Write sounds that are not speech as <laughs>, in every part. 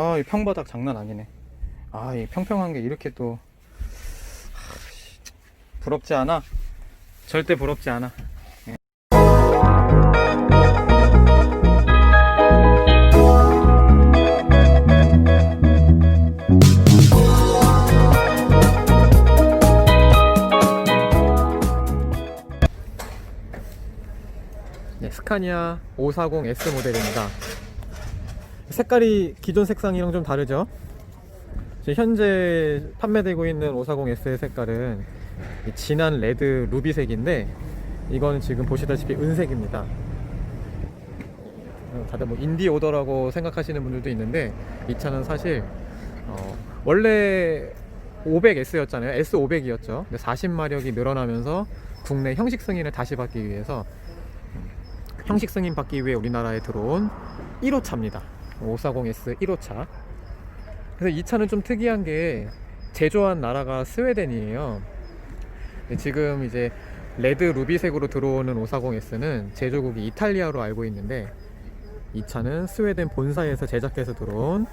아, 이 평바닥 장난 아니네. 아, 이 평평한 게 이렇게 또 하, 씨, 부럽지 않아. 절대 부럽지 않아. 예. 네, 스카니아 540S 모델입니다. 색깔이 기존 색상이랑 좀 다르죠? 현재 판매되고 있는 540S의 색깔은 이 진한 레드 루비색인데 이거는 지금 보시다시피 은색입니다. 어, 다들 뭐 인디 오더라고 생각하시는 분들도 있는데 이 차는 사실 어, 원래 500S였잖아요. S500이었죠. 근데 40마력이 늘어나면서 국내 형식 승인을 다시 받기 위해서 음, 형식 승인 받기 위해 우리나라에 들어온 1호 차입니다. 540S 1호차. 그래서 이 차는 좀 특이한 게 제조한 나라가 스웨덴이에요. 지금 이제 레드 루비색으로 들어오는 540S는 제조국이 이탈리아로 알고 있는데 이 차는 스웨덴 본사에서 제작해서 들어온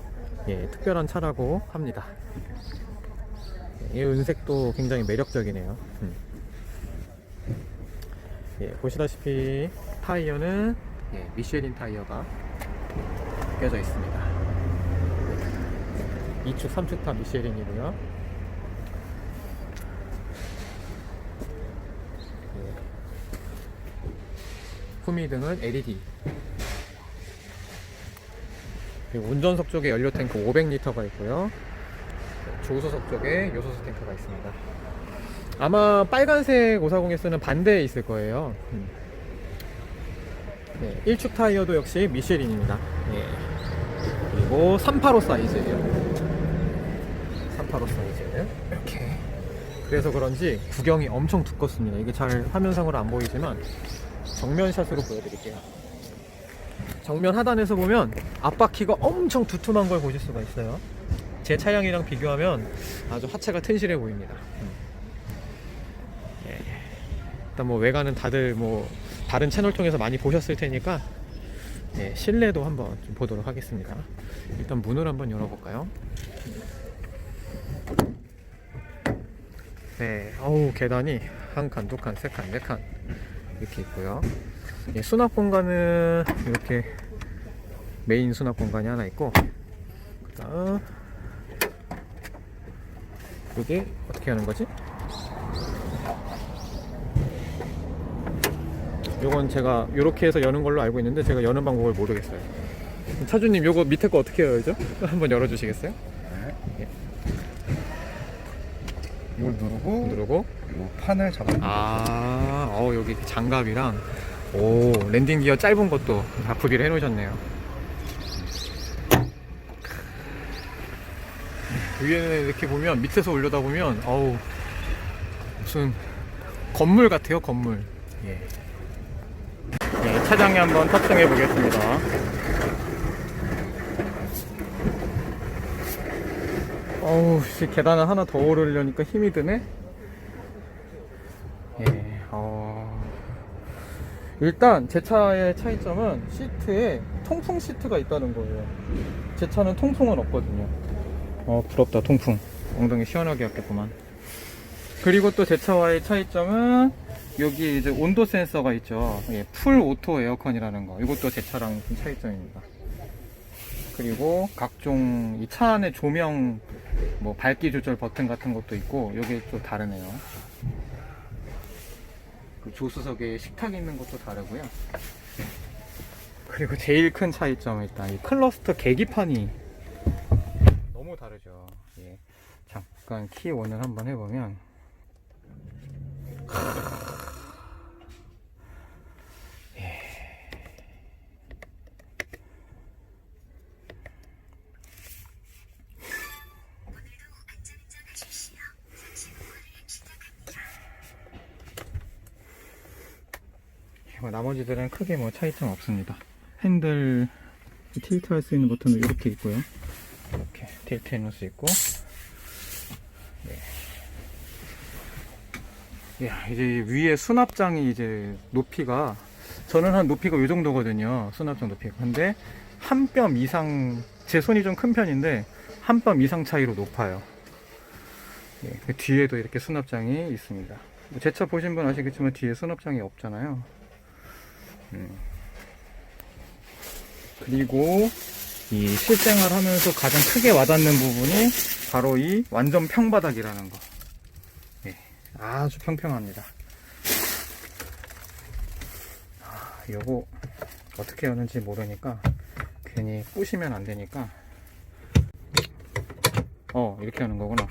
예, 특별한 차라고 합니다. 이 은색도 굉장히 매력적이네요. 음. 예, 보시다시피 타이어는 예, 미쉐린 타이어가 껴져 있습니다. 2축, 3축 다 미쉐린이고요. 예. 후미등은 LED. 운전석 쪽에 연료 탱크 500리터가 있고요. 조수석 쪽에 요소수 탱크가 있습니다. 아마 빨간색 540S는 반대에 있을 거예요. 음. 네, 1축 타이어도 역시 미쉐린입니다. 예. 그리고 385 사이즈예요. 385 사이즈. 이렇게. 그래서 그런지 구경이 엄청 두껍습니다. 이게 잘 화면상으로 안 보이지만 정면샷으로 보여드릴게요. 정면 하단에서 보면 앞바퀴가 엄청 두툼한 걸 보실 수가 있어요. 제 차량이랑 비교하면 아주 하체가 튼실해 보입니다. 음. 예. 일단 뭐 외관은 다들 뭐 다른 채널 통해서 많이 보셨을 테니까 예, 실내도 한번 좀 보도록 하겠습니다. 일단 문을 한번 열어볼까요? 네, 어우 계단이 한 칸, 두 칸, 세 칸, 네 칸 이렇게 있고요. 예, 수납 공간은 이렇게 메인 수납 공간이 하나 있고, 그다음 이게 어떻게 하는 거지? 요건 제가 이렇게 해서 여는 걸로 알고 있는데 제가 여는 방법을 모르겠어요. 차주님 요거 밑에 거 어떻게 열죠? <laughs> 한번 열어주시겠어요? 네. 이걸 누르고 누르고 이 판을 잡아. 아, 어 여기 장갑이랑 오 랜딩 기어 짧은 것도 다 구비를 해놓으셨네요. 위에는 이렇게 보면 밑에서 올려다 보면 어우 무슨 건물 같아요 건물. 예. 예, 차장에 한번 탑승해 보겠습니다. 어우, 씨, 계단을 하나 더 오르려니까 힘이 드네? 예, 어... 일단 제 차의 차이점은 시트에 통풍 시트가 있다는 거예요. 제 차는 통풍은 없거든요. 어, 부럽다, 통풍. 엉덩이 시원하게 했겠구만. 그리고 또 제 차와의 차이점은 여기 이제 온도 센서가 있죠. 예, 풀 오토 에어컨이라는 거. 이것도 제 차랑 좀 차이점입니다. 그리고 각종 이 차 안에 조명, 뭐 밝기 조절 버튼 같은 것도 있고, 이게 좀 다르네요. 그 조수석에 식탁 있는 것도 다르고요. 그리고 제일 큰 차이점은 일단 이 클러스터 계기판이 너무 다르죠. 예. 잠깐 키 원을 한번 해보면 나머지들은 크게 뭐 차이점 없습니다. 핸들 틸트 할 수 있는 버튼은 이렇게 있고요. 이렇게 틸트 해놓을 수 있고. 네. 야, 이제 위에 수납장이 이제 높이가 저는 한 높이가 이 정도거든요. 수납장 높이가. 근데 한 뼘 이상 제 손이 좀 큰 편인데 한 뼘 이상 차이로 높아요. 예, 그 뒤에도 이렇게 수납장이 있습니다. 제 차 보신 분 아시겠지만 뒤에 수납장이 없잖아요. 음. 그리고 이 실생활 하면서 가장 크게 와닿는 부분이 바로 이 완전 평바닥이라는 거. 예, 아주 평평합니다. 아, 요거 어떻게 여는지 모르니까 괜히 부시면 안 되니까 어 이렇게 하는 거구나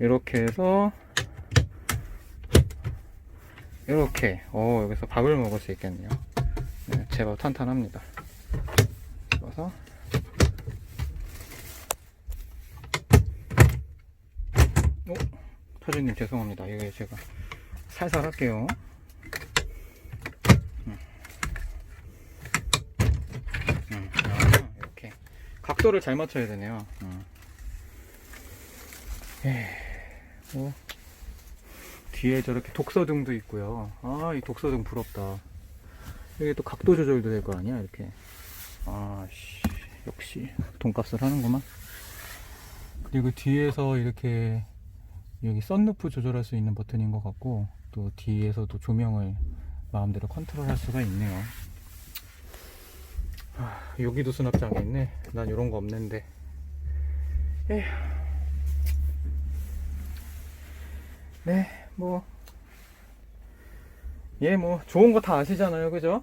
이렇게 해서 이렇게 어 여기서 밥을 먹을 수 있겠네요 네, 제법 탄탄합니다. 집어서. 어? 타주님 죄송합니다. 이거 제가 살살 할게요. 음. 음, 아, 이렇게 각도를 잘 맞춰야 되네요. 어. 뒤에 저렇게 독서등도 있고요. 아 이 독서등 부럽다 여기 또 각도 조절도 될 거 아니야 이렇게. 아씨 역시 돈값을 하는구만. 그리고 뒤에서 이렇게 여기 썬루프 조절할 수 있는 버튼인 것 같고 또 뒤에서도 조명을 마음대로 컨트롤 할 수가 있네요. 아, 여기도 수납장이 있네. 난 이런 거 없는데. 에휴. 네, 뭐, 예, 뭐, 좋은 거 다 아시잖아요, 그죠?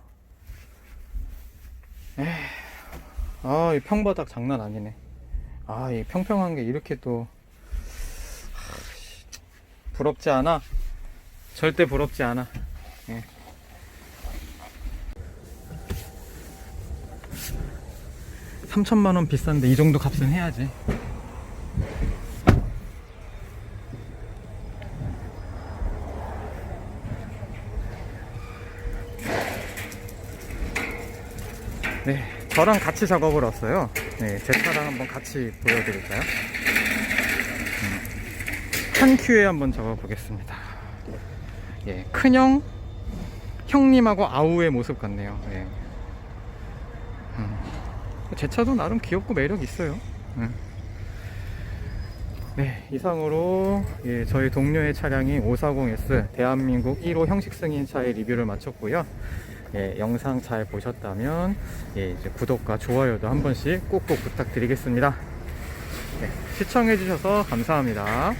에휴, 아, 이 평바닥 장난 아니네. 아, 이 평평한 게 이렇게 또, 부럽지 않아. 절대 부럽지 않아. 예. 삼천만원 비싼데 이 정도 값은 해야지. 네, 저랑 같이 작업을 왔어요. 네, 제 차랑 한번 같이 보여드릴까요? 음, 한 큐에 한번 잡아보겠습니다. 예, 큰형 형님하고 아우의 모습 같네요. 예. 음, 제 차도 나름 귀엽고 매력 있어요. 음. 네, 이상으로 예, 저희 동료의 차량인 540S 대한민국 1호 형식 승인 차의 리뷰를 마쳤고요. 예, 영상 잘 보셨다면 예, 이제 구독과 좋아요도 한 번씩 꼭꼭 부탁드리겠습니다. 네, 시청해주셔서 감사합니다.